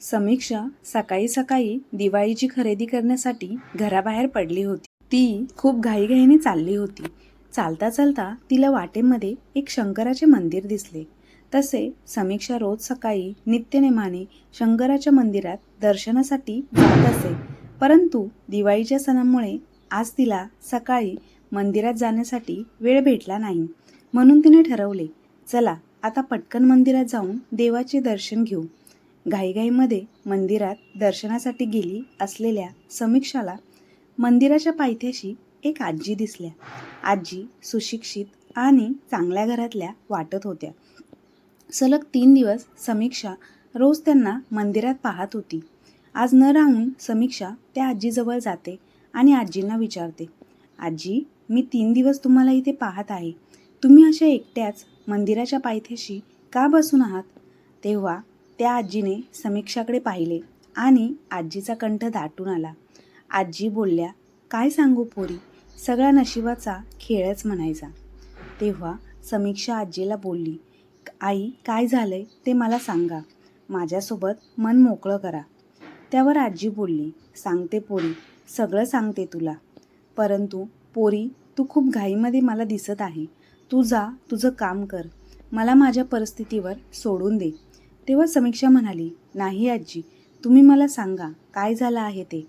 समीक्षा सकाळी सकाळी दिवाळीची खरेदी करण्यासाठी घराबाहेर पडली होती. ती खूप घाईघाईने चालली होती. चालता चालता तिला वाटेमध्ये एक शंकराचे मंदिर दिसले. तसे समीक्षा रोज सकाळी नित्यनेमाने शंकराच्या मंदिरात दर्शनासाठी जात असे. परंतु दिवाळीच्या सणामुळे आज तिला सकाळी मंदिरात जाण्यासाठी वेळ भेटला नाही. म्हणून तिने ठरवले चला आता पटकन मंदिरात जाऊन देवाचे दर्शन घेऊ. घाईघाईमध्ये मंदिरात दर्शनासाठी गेली असलेल्या समीक्षाला मंदिराच्या पायथ्याशी एक आजी दिसल्या. आजी सुशिक्षित आणि चांगल्या घरातल्या वाटत होत्या. सलग तीन दिवस समीक्षा रोज त्यांना मंदिरात पाहत होती. आज न राहून समीक्षा त्या आजीजवळ जाते आणि आजींना विचारते आजी मी तीन दिवस तुम्हाला इथे पाहत आहे. तुम्ही अशा एकट्याच मंदिराच्या पायथ्याशी का बसून आहात? तेव्हा त्या आजीने समीक्षाकडे पाहिले आणि आजीचा कंठ दाटून आला. आजी बोलल्या काय सांगू पोरी? सगळ्या नशिबाचा खेळच म्हणायचा. तेव्हा समीक्षा आजीला बोलली आई काय झालंय ते मला सांगा. माझ्यासोबत मन मोकळं करा. त्यावर आजी बोलली सांगते पोरी सगळं सांगते तुला. परंतु पोरी तू खूप घाईमध्ये मला दिसत आहे. तू जा तुझं काम कर. मला माझ्या परिस्थितीवर सोडून दे. तेव्हा समीक्षा म्हणाली नाही आजी. तुम्ही मला सांगा काय झालं आहे ते?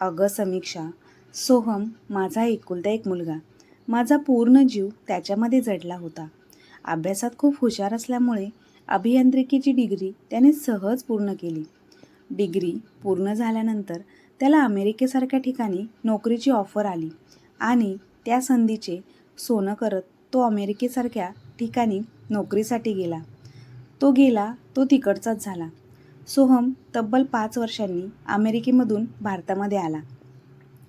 अगं समीक्षा सोहम माझा एकुलता एक मुलगा. माझा पूर्ण जीव त्याच्यामध्ये जडला होता. अभ्यासात खूप हुशार असल्यामुळे अभियांत्रिकीची डिग्री त्याने सहज पूर्ण केली. डिग्री पूर्ण झाल्यानंतर त्याला अमेरिकेसारख्या ठिकाणी नोकरीची ऑफर आली आणि त्या संधीचे सोनं करत तो अमेरिकेसारख्या ठिकाणी नोकरीसाठी गेला. तो गेला तो तिकडचाच झाला. सोहम तब्बल पाच वर्षांनी अमेरिकेमधून भारतामध्ये आला.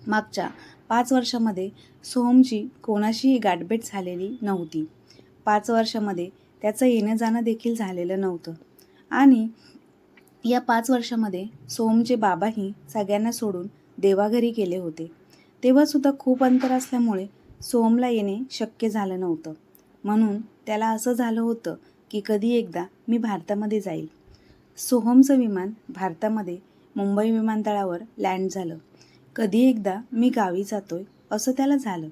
मागच्या पाच वर्षामध्ये सोहमची कोणाशीही गाठभेट झालेली नव्हती. पाच वर्षामध्ये त्याचं येणं जाणं देखील झालेलं नव्हतं. आणि या पाच वर्षामध्ये सोहमचे बाबाही सगळ्यांना सोडून देवाघरी गेले होते. तेव्हासुद्धा खूप अंतर असल्यामुळे सोहमला येणे शक्य झालं नव्हतं. म्हणून त्याला असं झालं होतं की कधी एकदा मी भारतामध्ये जाईल. सोहमचं विमान भारतामध्ये मुंबई विमानतळावर लँड झालं. कधी एकदा मी गावी जातोय असं त्याला झालं.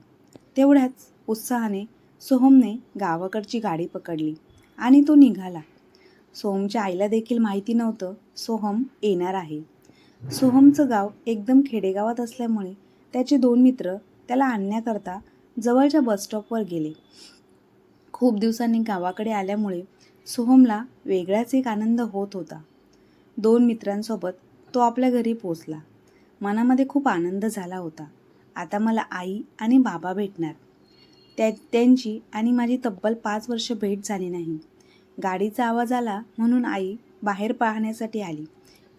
तेवढ्याच उत्साहाने सोहमने गावाकडची गाडी पकडली आणि तो निघाला. सोहमच्या आईला देखील माहिती नव्हतं सोहम येणार आहे. सोहमचं गाव एकदम खेडेगावात असल्यामुळे त्याचे दोन मित्र त्याला आणण्याकरता जवळच्या बसस्टॉपवर गेले. खूप दिवसांनी गावाकडे आल्यामुळे सोहमला वेगळाच एक आनंद होत होता. दोन मित्रांसोबत तो आपल्या घरी पोचला मनामध्ये खूप आनंद झाला होता. आता मला आई आणि बाबा भेटणार. त्या त्यांची आणि माझी तब्बल पाच वर्ष भेट झाली नाही. गाडीचा आवाज आला म्हणून आई बाहेर पाहण्यासाठी आली.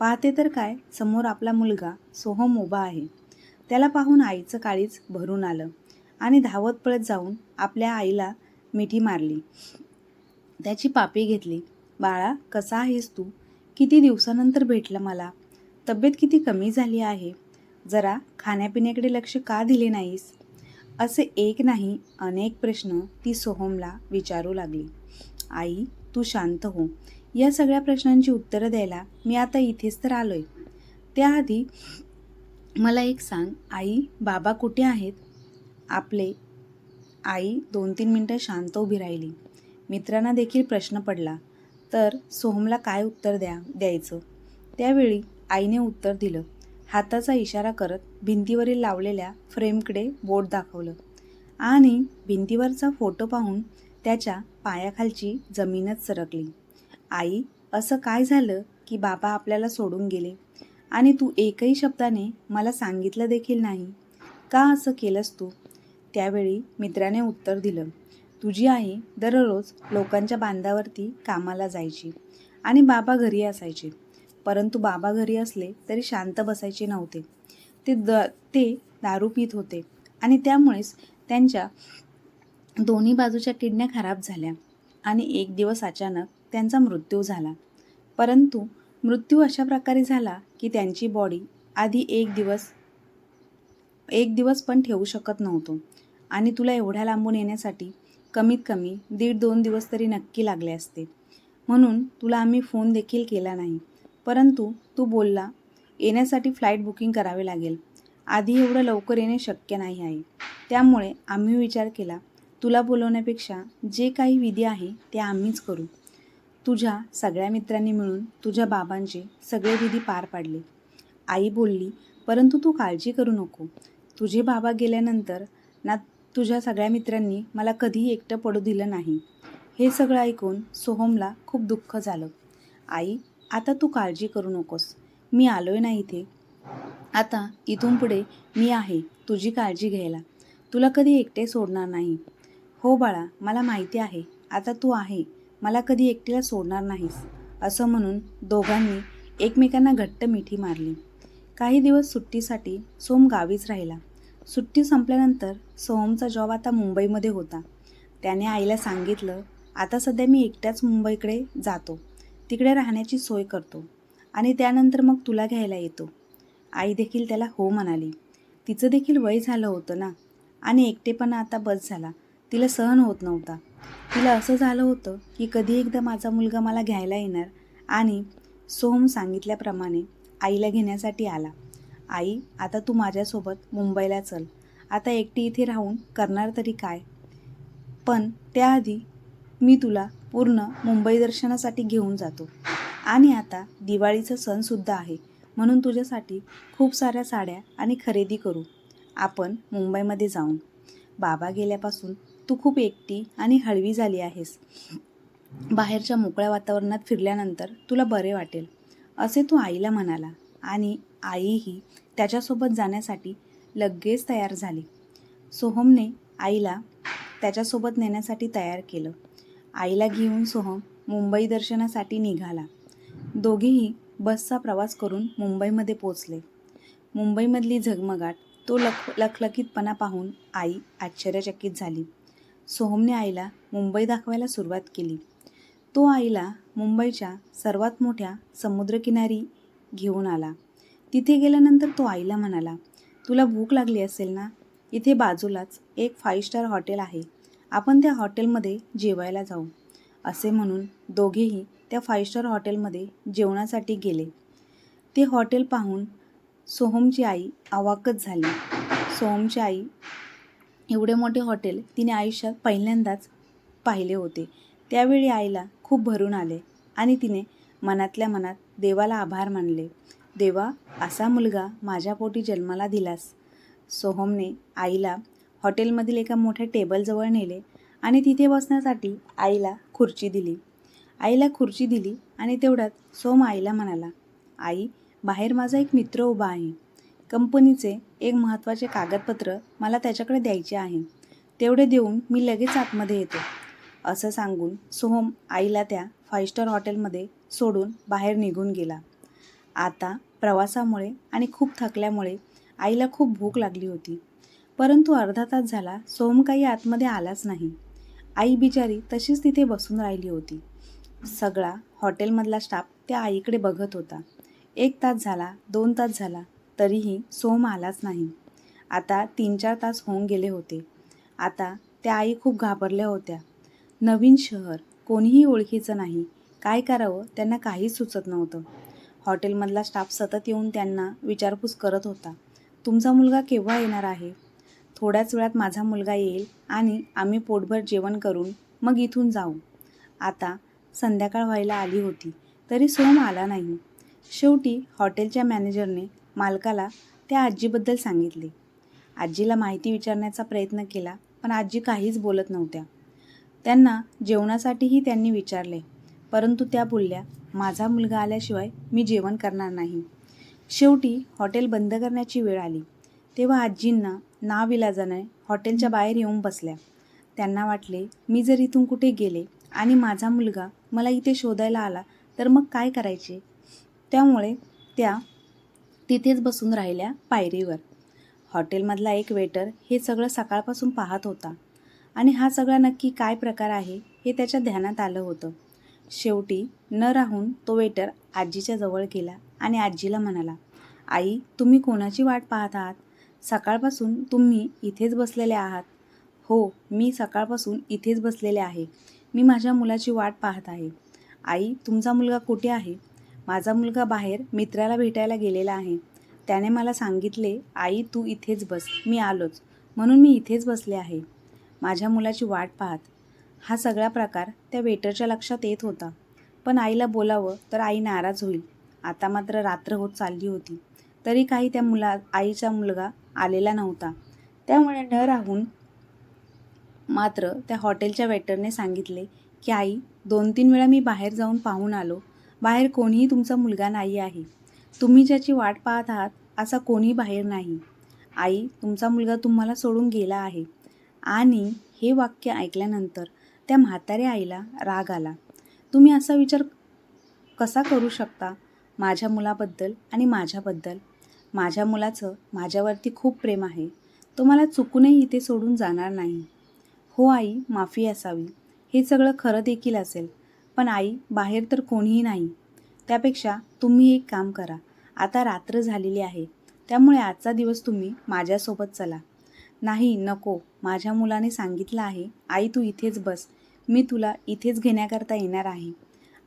पाहते तर काय समोर आपला मुलगा सोहम उभा आहे. त्याला पाहून आईचं काळीच भरून आलं आणि धावत पळत जाऊन आपल्या आईला मिठी मारली. त्याची पापी घेतली. बाळा कसा आहेस तू? किती दिवसानंतर भेटलं मला? तब्येत किती कमी झाली आहे? जरा खाण्यापिण्याकडे लक्ष का दिले नाहीस? असे एक नाही अनेक प्रश्न ती सोहमला विचारू लागली. आई तू शांत हो. या सगळ्या प्रश्नांची उत्तरं द्यायला मी आता इथेच तर आलोय. त्याआधी मला एक सांग. आई बाबा कुठे आहेत? आपले आई दोन तीन मिनटं शांत उभी राहिली. मित्रांना देखील प्रश्न पडला तर सोहमला काय उत्तर द्या द्यायचं? त्यावेळी आईने उत्तर दिलं हाताचा इशारा करत भिंतीवरील लावलेल्या फ्रेमकडे बोट दाखवलं आणि भिंतीवरचा फोटो पाहून त्याच्या पायाखालची जमीनच सरकली. आई असं काय झालं की बाबा आपल्याला सोडून गेले आणि तू एकही शब्दाने मला सांगितलं देखील नाही? का असं केलंस तू? त्यावेळी मित्राने उत्तर दिलं तुझी आई दररोज लोकांच्या बांधावरती कामाला जायची आणि बाबा घरी असायचे. परंतु बाबा घरी असले तरी शांत बसायचे नव्हते. ते द ते दारू पित होते आणि त्यामुळेच त्यांच्या दोन्ही बाजूच्या किडण्या खराब झाल्या आणि एक दिवस अचानक त्यांचा मृत्यू झाला. परंतु मृत्यू अशा प्रकारे झाला की त्यांची बॉडी आधी एक दिवस एक दिवस पण ठेवू शकत नव्हतो. आणि तुला एवढ्या लांबून येण्यासाठी कमीत कमी दीड दोन दिवस तरी नक्की लागले असते. म्हणून तुला आम्ही फोन देखील केला नाही. परंतु तू बोलला येण्यासाठी फ्लाईट बुकिंग करावे लागेल. आधी एवढं लवकर येणे शक्य नाही आहे. त्यामुळे आम्ही विचार केला तुला बोलवण्यापेक्षा जे काही विधी आहे ते आम्हीच करू. तुझ्या सगळ्या मित्रांनी मिळून तुझ्या बाबांचे सगळे विधी पार पाडले. आई बोलली परंतु तू काळजी करू नको. तुझे बाबा गेल्यानंतर ना तुझ्या सगळ्या मित्रांनी मला कधीही एकटं पडू दिलं नाही. हे सगळं ऐकून सोहमला खूप दुःख झालं. आई आता तू काळजी करू नकोस. मी आलो आहे ना इथे. आता इथून पुढे मी आहे तुझी काळजी घ्यायला. तुला कधी एकटे सोडणार नाही. हो बाळा मला माहिती आहे. आता तू आहे. मला कधी एकटीला सोडणार नाहीस. असं म्हणून दोघांनी एकमेकांना घट्ट मिठी मारली. काही दिवस सुट्टीसाठी सोम गावीच राहिला. सुट्टी संपल्यानंतर सोहमचा जॉब आता मुंबईमध्ये होता. त्याने आईला सांगितलं आता सध्या मी एकट्याच मुंबईकडे जातो. तिकडे राहण्याची सोय करतो आणि त्यानंतर मग तुला घ्यायला येतो. आई देखील त्याला हो म्हणाली. तिचं देखील वय झालं होतं ना? आणि एकटेपणा आता बस झाला. तिला सहन होत नव्हता. तिला असं झालं होतं की कधी एकदा माझा मुलगा मला घ्यायला येणार आणि सोहम सांगितल्याप्रमाणे आईला घेण्यासाठी आला. आई आता तू माझ्यासोबत मुंबईला चल. आता एकटी इथे राहून करणार तरी काय? पण त्याआधी मी तुला पूर्ण मुंबई दर्शनासाठी घेऊन जातो. आणि आता दिवाळीचा सणसुद्धा आहे. म्हणून तुझ्यासाठी खूप साऱ्या साड्या आणि खरेदी करू. आपण मुंबईमध्ये जाऊन. बाबा गेल्यापासून तू खूप एकटी आणि हळवी झाली आहेस. बाहेरच्या मोकळ्या वातावरणात फिरल्यानंतर तुला बरे वाटेल. असे तू आईला म्हणाला. आणि आईही त्याच्यासोबत जाण्यासाठी लगेच तयार झाली. सोहमने आईला त्याच्यासोबत नेण्यासाठी तयार केलं. आईला घेऊन सोहम मुंबई दर्शनासाठी निघाला. दोघेही बसचा प्रवास करून मुंबईमध्ये पोचले मुंबईमधली झगमगाट तो लख लखलखीतपणा पाहून आई आश्चर्यचकित झाली. सोहमने आईला मुंबई दाखवायला सुरुवात केली. तो आईला मुंबईच्या सर्वात मोठ्या समुद्रकिनारी घेऊन आला. तिथे गेल्यानंतर तो आईला म्हणाला तुला भूक लागली असेल ना? इथे बाजूलाच एक फाईव्ह स्टार हॉटेल आहे. आपण त्या हॉटेलमध्ये जेवायला जाऊ. असे म्हणून दोघेही त्या फाईव्ह स्टार हॉटेलमध्ये जेवणासाठी गेले. ते हॉटेल पाहून सोहमची आई अवाकच झाली. सोहमची आई एवढे मोठे हॉटेल तिने आयुष्यात पहिल्यांदाच पाहिले होते. त्यावेळी आईला खूप भरून आले आणि तिने मनातल्या मनात देवाला आभार मानले. देवा असा मुलगा माझ्या पोटी जन्माला दिलास. सोहमने आईला हॉटेलमधील एका मोठ्या टेबलजवळ नेले आणि तिथे बसण्यासाठी आईला खुर्ची दिली. आईला खुर्ची दिली आणि तेवढ्यात सोम आईला म्हणाला आई बाहेर माझा एक मित्र उभा आहे. कंपनीचे एक महत्त्वाचे कागदपत्र मला त्याच्याकडे द्यायचे आहे. तेवढे देऊन मी लगेच आतमध्ये येतो. असं सांगून सोहम आईला त्या फाईव्ह स्टार हॉटेलमध्ये सोडून बाहेर निघून गेला. आता प्रवासामुळे आणि खूप थकल्यामुळे आईला खूप भूक लागली होती. परंतु अर्धा तास झाला सोहम काही आतमध्ये आलाच नाही. आई बिचारी तशीच तिथे बसून राहिली होती. सगळा हॉटेलमधला स्टाफ त्या आईकडे बघत होता. एक तास झाला दोन तास झाला तरीही सोम आलाच नाही. आता तीन चार तास होऊन गेले होते. आता त्या आई खूप घाबरल्या होत्या. नवीन शहर कोणीही ओळखीचं नाही. काय करावं त्यांना काहीच सुचत नव्हतं. हॉटेलमधला स्टाफ सतत येऊन त्यांना विचारपूस करत होता. तुमचा मुलगा केव्हा येणार आहे? थोड्याच वेळात माझा मुलगा येईल आणि आम्ही पोटभर जेवण करून मग इथून जाऊ. आता संध्याकाळ व्हायला आली होती तरी सोम आला नाही. शेवटी हॉटेलच्या मॅनेजरने मालकाला त्या आजीबद्दल सांगितले. आजीला माहिती विचारण्याचा प्रयत्न केला पण आजी काहीच बोलत नव्हत्या. त्यांना जेवणासाठीही त्यांनी विचारले परंतु त्या बोलल्या माझा मुलगा आल्याशिवाय मी जेवण करणार नाही. शेवटी हॉटेल बंद करण्याची वेळ आली. तेव्हा आजींना नाविलाजाने हॉटेलच्या बाहेर येऊन बसल्या. त्यांना वाटले मी जर इथून कुठे गेले आणि माझा मुलगा मला इथे शोधायला आला तर मग काय करायचे? त्यामुळे त्या तिथेच बसून राहिल्या पायरीवर. हॉटेलमधला एक वेटर हे सगळं सकाळपासून पाहत होता. आणि हा सगळा नक्की काय प्रकार आहे हे त्याच्या ध्यानात आलं होतं. शेवटी न राहून तो वेटर आजीच्या जवळ गेला आणि आजीला म्हणाला आई तुम्ही कोणाची वाट पाहत आहात? सकाळपासून तुम्ही इथेच बसलेले आहात. हो मी सकाळपासून इथेच बसलेले आहे. मी माझ्या मुलाची वाट पाहत आहे. आई तुमचा मुलगा कुठे आहे? माझा मुलगा बाहेर मित्राला भेटायला गेलेला आहे. त्याने मला सांगितले आई तू इथेच बस. मी आलोच. म्हणून मी इथेच बसले आहे. माझ्या मुलाची वाट पाहत. हा सगळा प्रकार त्या वेटरच्या लक्षात येत होता. पण आईला बोलावं तर आई नाराज होईल. आता मात्र रात्र होत चालली होती. तरी काही त्या मुला आईचा मुलगा आलेला नव्हता. त्यामुळे न राहून मात्र त्या हॉटेलच्या वेटरने सांगितले की आई दोन तीन वेळा मी बाहेर जाऊन पाहून आलो. बाहेर कोणीही तुमचा मुलगा नाही आहे. तुम्ही ज्याची वाट पाहत आहात असा कोणी बाहेर नाही. आई तुमचा मुलगा तुम्हाला सोडून गेला आहे. आणि हे वाक्य ऐकल्यानंतर त्या म्हाताऱ्या आईला राग आला. तुम्ही असा विचार कसा करू शकता माझ्या मुलाबद्दल आणि माझ्याबद्दल? माझ्या मुलाचं माझ्यावरती खूप प्रेम आहे. तो मला चुकूनही इथे सोडून जाणार नाही. हो आई माफी असावी. हे सगळं खरं देखील असेल. पण आई बाहेर तर कोणीही नाही. त्यापेक्षा तुम्ही एक काम करा. आता रात्र झालेली आहे. त्यामुळे आजचा दिवस तुम्ही माझ्यासोबत चला. नाही नको. माझ्या मुलाने सांगितलं आहे. आई तू इथेच बस. मी तुला इथेच घेण्याकरता येणार आहे.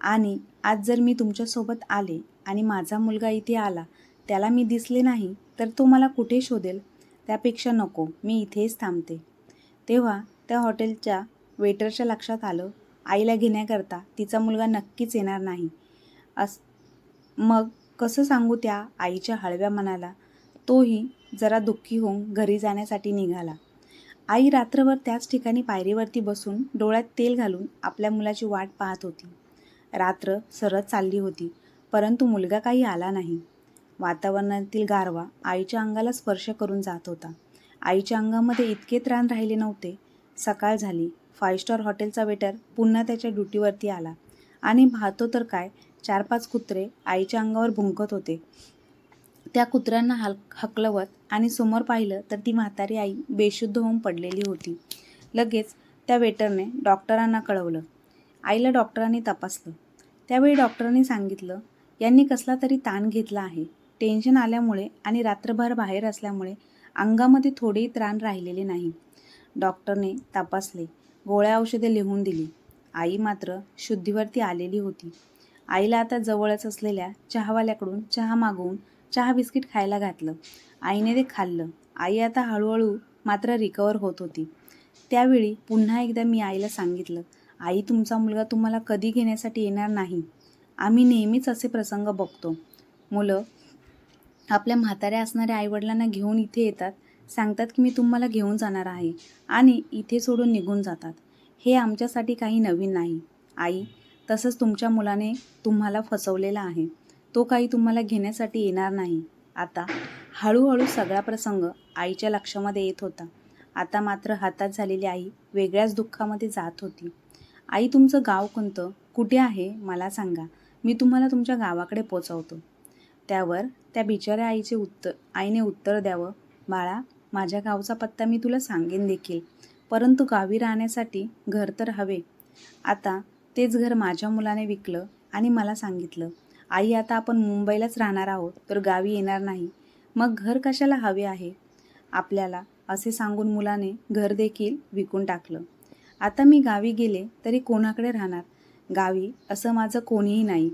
आणि आज जर मी तुमच्यासोबत आले आणि माझा मुलगा इथे आला त्याला मी दिसले नाही तर तो मला कुठे शोधेल? त्यापेक्षा नको मी इथेच थांबते. तेव्हा त्या हॉटेलच्या वेटरच्या लक्षात आलं आईला घेण्याकरता तिचा मुलगा नक्कीच येणार नाही. अस मग कसं सांगू त्या आईच्या हळव्या मनाला? तोही जरा दुःखी होऊन घरी जाण्यासाठी निघाला. आई रात्रभर त्याच ठिकाणी पायरीवरती बसून डोळ्यात तेल घालून आपल्या मुलाची वाट पाहत होती. रात्र सरत चालली होती परंतु मुलगा काही आला नाही. वातावरणातील गारवा आईच्या अंगाला स्पर्श करून जात होता. आईच्या अंगामध्ये इतके त्राण राहिले नव्हते. सकाळ झाली फाईव्ह स्टार हॉटेलचा वेटर पुन्हा त्याच्या ड्युटीवरती आला. आणि पाहतो तर काय चार पाच कुत्रे आईच्या अंगावर भुंकत होते. त्या कुत्र्यांना हल हकलवत आणि समोर पाहिलं तर ती म्हातारी आई बेशुद्ध होऊन पडलेली होती. लगेच त्या वेटरने डॉक्टरांना कळवलं. आईला डॉक्टरांनी तपासलं. त्यावेळी डॉक्टरांनी सांगितलं यांनी कसला तरी ताण घेतला आहे. टेन्शन आल्यामुळे आणि रात्रभर बाहेर असल्यामुळे अंगामध्ये थोडेही त्राण राहिलेले नाही. डॉक्टरने तपासले. गोळ्या औषधे लिहून दिली. आई मात्र शुद्धीवरती आलेली होती. आईला आता जवळच असलेल्या चहावाल्याकडून चहा मागवून चहा बिस्किट खायला घातलं. आईने ते खाल्लं. आई आता हळूहळू मात्र रिकवर होत होती. त्यावेळी पुन्हा एकदा मी आईला सांगितलं आई तुमचा मुलगा तुम्हाला कधी घेण्यासाठी येणार नाही. आम्ही नेहमीच असे प्रसंग बघतो. मुलं आपल्या म्हाताऱ्या असणाऱ्या आईवडिलांना घेऊन इथे येतात. सांगतात की मी तुम्हाला घेऊन जाणार आहे आणि इथे सोडून निघून जातात. हे आमच्यासाठी काही नवीन नाही. आई तसंच तुमच्या मुलाने तुम्हाला फसवलेला आहे. तो काही तुम्हाला घेण्यासाठी येणार नाही. आता हळूहळू सगळा प्रसंग आईच्या लक्षामध्ये येत होता. आता मात्र हातात झालेली आई वेगळ्याच दुःखामध्ये जात होती. आई तुमचं गाव कोणतं? कुठे आहे? मला सांगा. मी तुम्हाला तुमच्या गावाकडे पोचवतो. त्यावर त्या बिचाऱ्या आईचे उत्तर आईने उत्तर द्यावं बाळा माझ्या गावचा पत्ता मी तुला सांगेन देखील. परंतु गावी राहण्यासाठी घर तर हवे. आता तेच घर माझ्या मुलाने विकलं आणि मला सांगितलं. आई आता आपण मुंबईलाच राहणार आहोत तर गावी येणार नाही. मग घर कशाला हवे आहे? आपल्याला असे सांगून मुलाने घर देखील विकून टाकलं. आता मी गावी गेले तरी कोणाकडे राहणार? गावी असं माझं कोणीही नाही.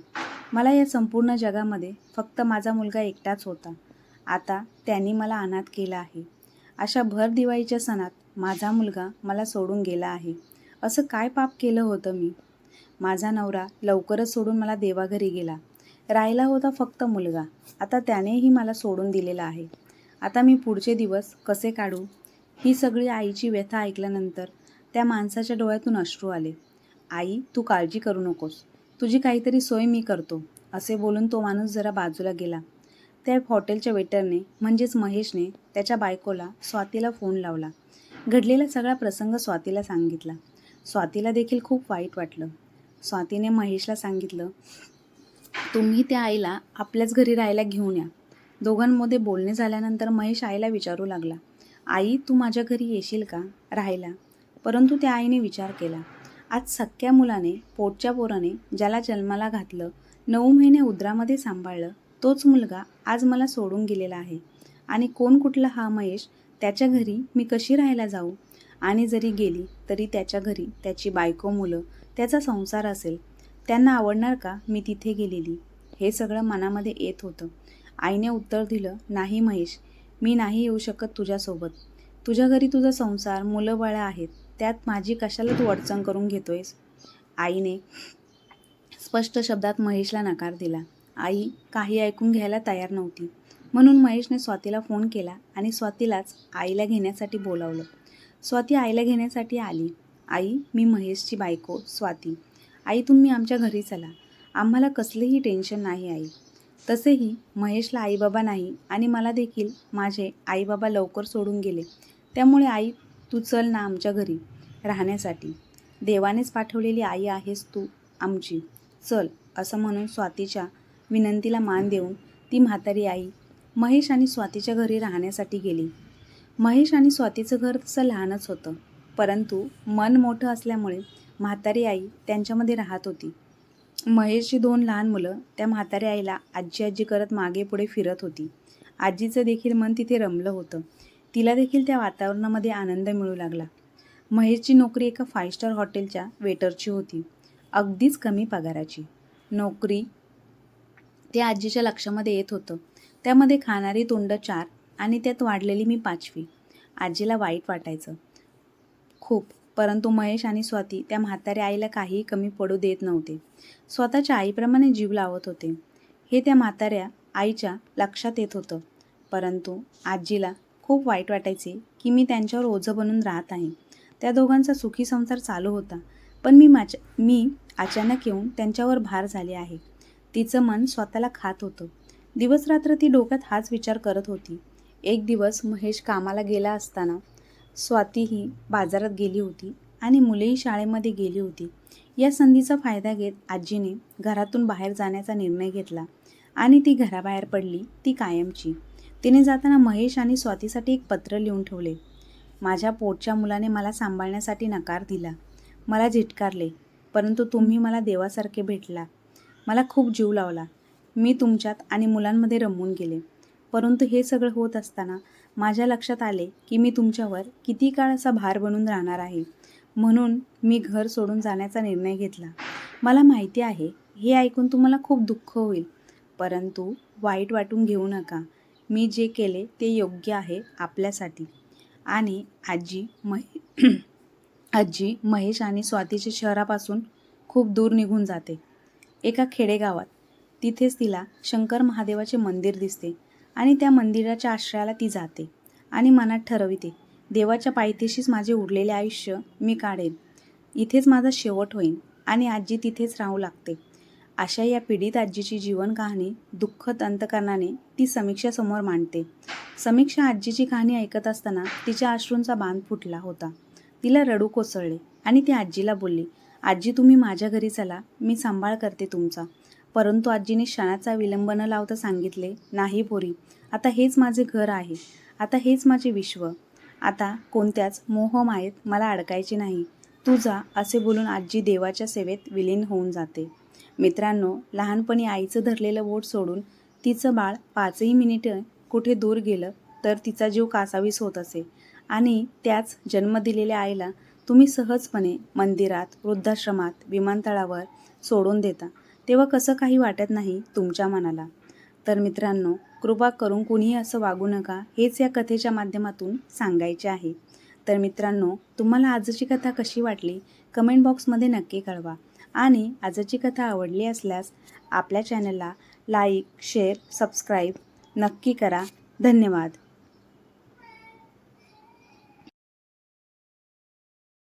मला या संपूर्ण जगामध्ये फक्त माझा मुलगा एकटाच होता. आता त्यांनी मला अनाथ केला आहे. अशा भर दिवाळीच्या सणात माझा मुलगा मला सोडून गेला आहे. असं काय पाप केलं होतं मी? माझा नवरा लवकरच सोडून मला देवाघरी गेला. राहिला होता फक्त मुलगा. आता त्यानेही मला सोडून दिलेला आहे. आता मी पुढचे दिवस कसे काढू? ही सगळी आईची व्यथा ऐकल्यानंतर त्या माणसाच्या डोळ्यातून अश्रू आले. आई तू काळजी करू नकोस. तुझी काहीतरी सोय मी करतो असे बोलून तो माणूस जरा बाजूला गेला. त्या हॉटेलच्या वेटरने म्हणजेच महेशने त्याच्या बायकोला स्वातीला फोन लावला. घडलेला सगळा प्रसंग स्वातीला सांगितला. स्वातीला देखील खूप वाईट वाटलं. स्वातीने महेशला सांगितलं तुम्ही त्या आईला आपल्याच घरी राहायला घेऊन या. दोघांमध्ये बोलणे झाल्यानंतर महेश आईला विचारू लागला. आई तू माझ्या घरी येशील का? राहायला. परंतु त्या आईने विचार केला. आज सख्या मुलाने पोटच्या पोराने ज्याला जन्माला घातलं नऊ महिने उदरामध्ये सांभाळलं तोच मुलगा आज मला सोडून गेलेला आहे. आणि कोण कुठला हा महेश? त्याच्या घरी मी कशी राहायला जाऊ? आणि जरी गेली तरी त्याच्या घरी त्याची बायको मुलं त्याचा संसार असेल त्यांना आवडणार का? मी तिथे गेलेली. हे सगळं मनामध्ये येत होतं. आईने उत्तर दिलं नाही महेश मी नाही येऊ शकत तुझ्यासोबत. तुझ्या घरी तुझा संसार मुलं बाळं आहेत. त्यात माझी कशाला तू अडचण करून घेतोयस? आईने स्पष्ट शब्दात महेशला नकार दिला. आई काही ऐकून घ्यायला तयार नव्हती. म्हणून महेशने स्वातीला फोन केला आणि स्वातीलाच आईला घेण्यासाठी बोलावलं. स्वाती आईला घेण्यासाठी आली. आई मी महेशची बायको स्वाती. आई तुम्ही आमच्या घरी चला. आम्हाला कसलेही टेन्शन नाही आई. तसेही महेशला आईबाबा नाही आणि मला देखील माझे आईबाबा लवकर सोडून गेले. त्यामुळे आई तू चल ना आमच्या घरी राहण्यासाठी. देवानेच पाठवलेली आई आहेस तू आमची. चल असं म्हणून स्वातीच्या विनंतीला मान देऊन ती म्हातारी आई महेश आणि स्वातीच्या घरी राहण्यासाठी गेली. महेश आणि स्वातीचं घर तसं लहानच होतं परंतु मन मोठं असल्यामुळे म्हातारी आई त्यांच्यामध्ये राहत होती. महेशची दोन लहान मुलं त्या म्हातारी आईला आजी आजी करत मागे पुढे फिरत होती. आजीचं देखील मन तिथे रमलं होतं. तिला देखील त्या वातावरणामध्ये आनंद मिळू लागला. महेशची नोकरी एका फाय स्टार हॉटेलच्या वेटरची होती. अगदीच कमी पगाराची. नोकरी ते आजीच्या लक्षामध्ये येत होतं. त्यामध्ये खाणारी तोंड चार आणि त्यात वाढलेली मी पाचवी. आजीला वाईट वाटायचं. खूप. परंतु महेश आणि स्वाती त्या म्हाताऱ्या आईला काहीही कमी पडू देत नव्हते. स्वतःच्या आईप्रमाणे जीव लावत होते. हे त्या म्हाताऱ्या आईच्या लक्षात येत होतं. परंतु आजीला खूप वाईट वाटायचे की मी त्यांच्यावर ओझं बनून राहत आहे. त्या दोघांचा सुखी संसार चालू होता. पण मी माझ्या मी अचानक येऊन त्यांच्यावर भार झाले आहे. तिचं मन स्वतःला खात होतं. दिवसरात्र ती डोक्यात हाच विचार करत होती. एक दिवस महेश कामाला गेला असताना स्वाती ही बाजारात गेली होती आणि मुलेही शाळेमध्ये गेली होती. या संधीचा फायदा घेत आजीने घरातून बाहेर जाण्याचा निर्णय घेतला आणि ती घराबाहेर पडली ती कायमची. तिने जाताना महेश आणि स्वातीसाठी एक पत्र लिहून ठेवले. माझ्या पोटच्या मुलाने मला सांभाळण्यासाठी नकार दिला. मला झिटकारले परंतु तुम्ही मला देवासारखे भेटला. मला खूप जीव लावला. मी तुमच्यात आणि मुलांमध्ये रमून गेले. परंतु हे सगळं होत असताना माझ्या लक्षात आले की मी तुमच्यावर किती काळ असा भार बनून राहणार आहे. म्हणून मी घर सोडून जाण्याचा निर्णय घेतला. मला माहिती आहे हे ऐकून तुम्हाला खूप दुःख होईल. परंतु वाईट वाटून घेऊ नका. मी जे केले ते योग्य आहे आपल्यासाठी. आणि आजी महे आजी महेश आणि स्वातीच्या शहरापासून खूप दूर निघून जाते. एका खेडेगावात. तिथेच तिला शंकर महादेवाचे मंदिर दिसते. आणि त्या मंदिराच्या आश्रयाला ती जाते आणि मनात ठरविते देवाच्या पायथ्याशीच माझे उरलेले आयुष्य मी काढेन. इथेच माझा शेवट होईल आणि आजी तिथेच राहू लागते. अशा या पीडित आजीची जीवन कहाणी दुःखद अंतकरणाने ती समीक्षासमोर मांडते. समीक्षा आजीची कहाणी ऐकत असताना तिच्या अश्रूंचा बांध फुटला होता. तिला रडू कोसळले आणि ती आजीला बोलली आजी तुम्ही माझ्या घरी चला मी सांभाळ करते तुमचा. परंतु आजीने क्षणाचा विलंब न लावता सांगितले नाही पोरी आता हेच माझे घर आहे. आता हेच माझे विश्व. आता कोणत्याच मोहमायेत मला अडकायचे नाही. तू जा असे बोलून आजी देवाच्या सेवेत विलीन होऊन जाते. मित्रांनो लहानपणी आईचं धरलेलं बोट सोडून तिचं बाळ पाचही मिनिटं कुठे दूर गेलं तर तिचा जीव कासावीस होत असे. आणि त्याच जन्म दिलेल्या आईला तुम्ही सहजपणे मंदिरात वृद्धाश्रमात विमानतळावर सोडून देता. तेव्हा कसं काही वाटत नाही तुमच्या मनाला. तर मित्रांनो कृपा करून कुणीही असं वागू नका हेच या कथेच्या माध्यमातून सांगायचे आहे. तर मित्रांनो तुम्हाला आजची कथा कशी वाटली? कमेंट बॉक्समध्ये नक्की कळवा. आणि आजची कथा आवडली असल्यास आपल्या चॅनलला लाईक शेअर सबस्क्राईब नक्की करा. धन्यवाद.